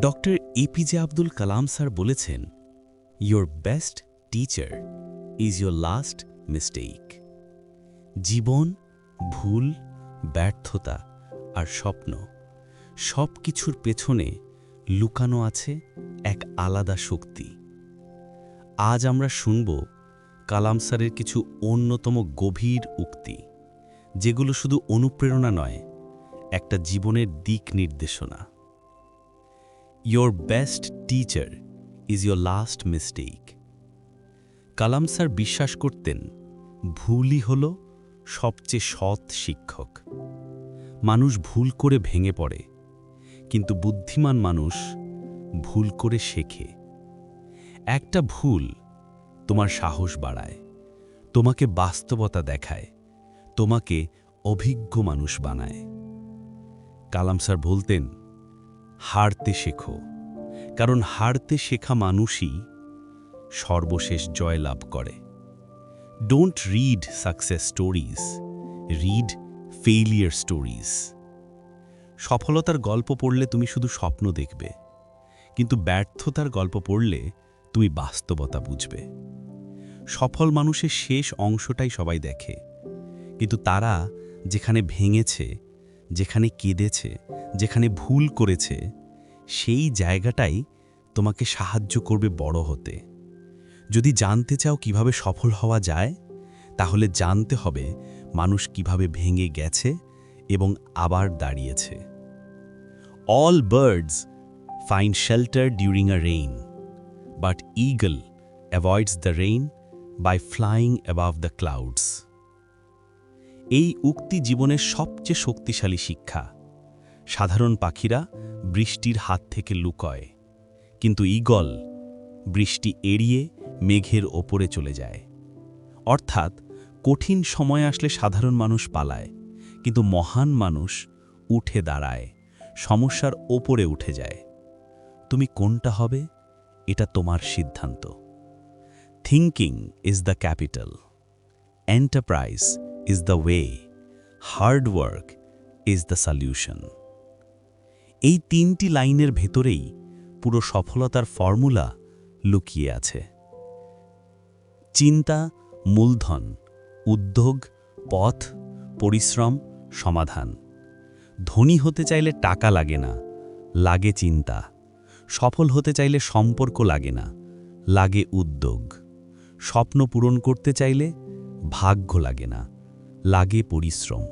Doctor APJ Abdul Kalam sir বলেছেন your best teacher is your last mistake জীবন, ভুল, ব্যর্থতা আর স্বপ্ন সব কিছুর পেছনে লুকানো আছে এক আলাদা শক্তি। আজ আমরা শুনব কালাম স্যারের কিছু অন্যতম গভীর উক্তি, যেগুলো শুধু অনুপ্রেরণা নয়, একটা জীবনের দিক নির্দেশনা। Your best teacher is your last mistake Kalam sir বিশ্বাস করতেন, ভুলই হল সবচেয়ে সৎ শিক্ষক। মানুষ ভুল করে ভেঙে পড়ে, কিন্তু বুদ্ধিমান মানুষ ভুল করে শেখে। একটা ভুল তোমার সাহস বাড়ায়, তোমাকে বাস্তবতা দেখায়, তোমাকে অভিজ্ঞ মানুষ বানায়। কালাম স্যার বলতেন হারতে শেখো। কারণ হারতে শেখা মানুষই সর্বশেষ জয় লাভ করে। Don't read success stories read failure stories সফলতার গল্প পড়লে তুমি শুধু স্বপ্ন দেখবে, কিন্তু ব্যর্থতার গল্প পড়লে তুমি বাস্তবতা বুঝবে। সফল মানুষের শেষ অংশটাই সবাই দেখে, কিন্তু তারা যেখানে ভেঙেছে যেখানে কেঁদেছে, যেখানে ভুল করেছে, সেই জায়গাটাই তোমাকে সাহায্য করবে বড় হতে। যদি জানতে চাও কীভাবে সফল হওয়া যায়, তাহলে জানতে হবে মানুষ কীভাবে ভেঙে গেছে এবং আবার দাঁড়িয়েছে। All birds find shelter during a rain but eagle avoids the rain by flying above the clouds এই উক্তি জীবনের সবচেয়ে শক্তিশালী শিক্ষা। সাধারণ পাখিরা বৃষ্টির হাত থেকে লুকয়, কিন্তু ঈগল বৃষ্টি এড়িয়ে মেঘের ওপরে চলে যায়। অর্থাৎ কঠিন সময় আসলে সাধারণ মানুষ পালায়, কিন্তু মহান মানুষ উঠে দাঁড়ায়, সমস্যার ওপরে উঠে যায়। তুমি কোনটা হবে? এটা তোমার সিদ্ধান্ত। Thinking is the capital. Enterprise is the way hard work is the solution এই তিনটি লাইনের ভেতরেই পুরো সফলতার ফর্মুলা লুকিয়ে আছে। চিন্তা, মূলধন, উদ্যোগ, পথ, পরিশ্রম, সমাধান। ধনী হতে চাইলে টাকা লাগে না, লাগে চিন্তা। সফল হতে চাইলে সম্পর্ক লাগে না, লাগে উদ্যোগ। স্বপ্ন পূরণ করতে চাইলে ভাগ্য লাগে না লাগে পরিশ্রম।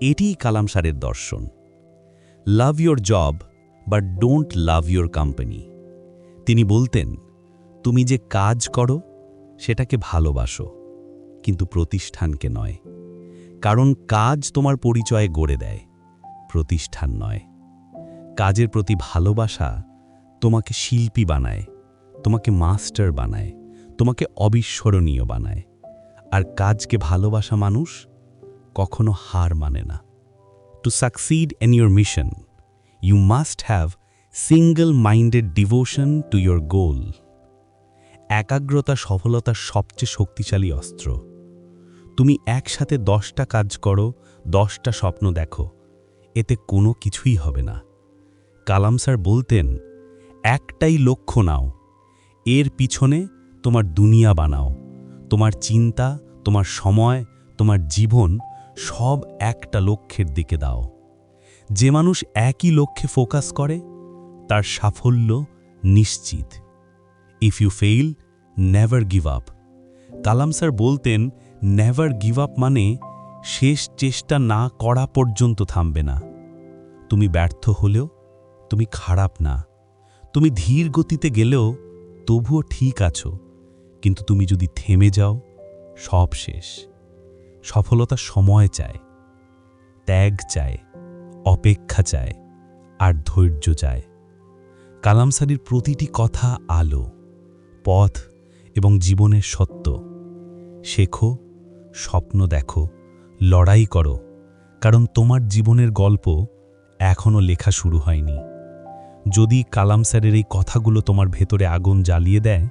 এটিই কালাম সারের দর্শন। Love your job but don't love your company তিনি বলতেন, তুমি যে কাজ করো, সেটাকে ভালোবাসো, কিন্তু প্রতিষ্ঠানকে নয়। কারণ কাজ তোমার পরিচয়ে গড়ে দেয়, প্রতিষ্ঠান নয়। কাজের প্রতি ভালোবাসা তোমাকে শিল্পী বানায়, তোমাকে মাস্টার বানায়, তোমাকে অবিস্মরণীয় বানায়। আর কাজকে ভালোবাসা মানুষ কখনো হার মানে না। To succeed in your mission you must have single minded devotion to your goal একাগ্রতা সফলতার সবচেয়ে শক্তিশালী অস্ত্র। তুমি একসাথে দশটা কাজ করো, দশটা স্বপ্ন দেখো। এতে কোনো কিছুই হবে না। কালাম স্যার বলতেন, একটাই লক্ষ্য নাও। এর পিছনে তোমার দুনিয়া বানাও। তোমার চিন্তা তোমার সময়, তোমার জীবন সব একটা লক্ষ্যের দিকে দাও। যে মানুষ একই লক্ষ্যে ফোকাস করে, তার সাফল্য নিশ্চিত। If you fail never give up Kalam sir বলতেন নেভার গিভ আপ মানে শেষ চেষ্টা না করা পর্যন্ত থামবে না। তুমি ব্যর্থ হলেও তুমি খারাপ না। তুমি ধীর গতিতে গেলেও তবুও ঠিক আছো। কিন্তু তুমি যদি থেমে যাও সব শেষ। সফলতা সময় চায়, ত্যাগ চায়, অপেক্ষা চায়, আর ধৈর্য চায়। কালামসারির প্রতিটি কথা আলো, পথ এবং জীবনের সত্য। শেখো, স্বপ্ন দেখো, লড়াই করো, কারণ তোমার জীবনের গল্প এখনও লেখা শুরু হয়নি। যদি কালাম স্যারের এই কথাগুলো তোমার ভেতরে আগুন জ্বালিয়ে দেয়,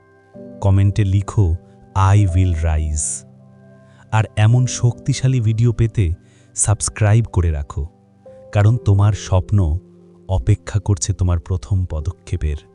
কমেন্টে লিখো আই উইল রাইজ। আর এমন শক্তিশালী ভিডিও পেতে সাবস্ক্রাইব করে রাখো, কারণ তোমার স্বপ্ন অপেক্ষা করছে তোমার প্রথম পদক্ষেপের।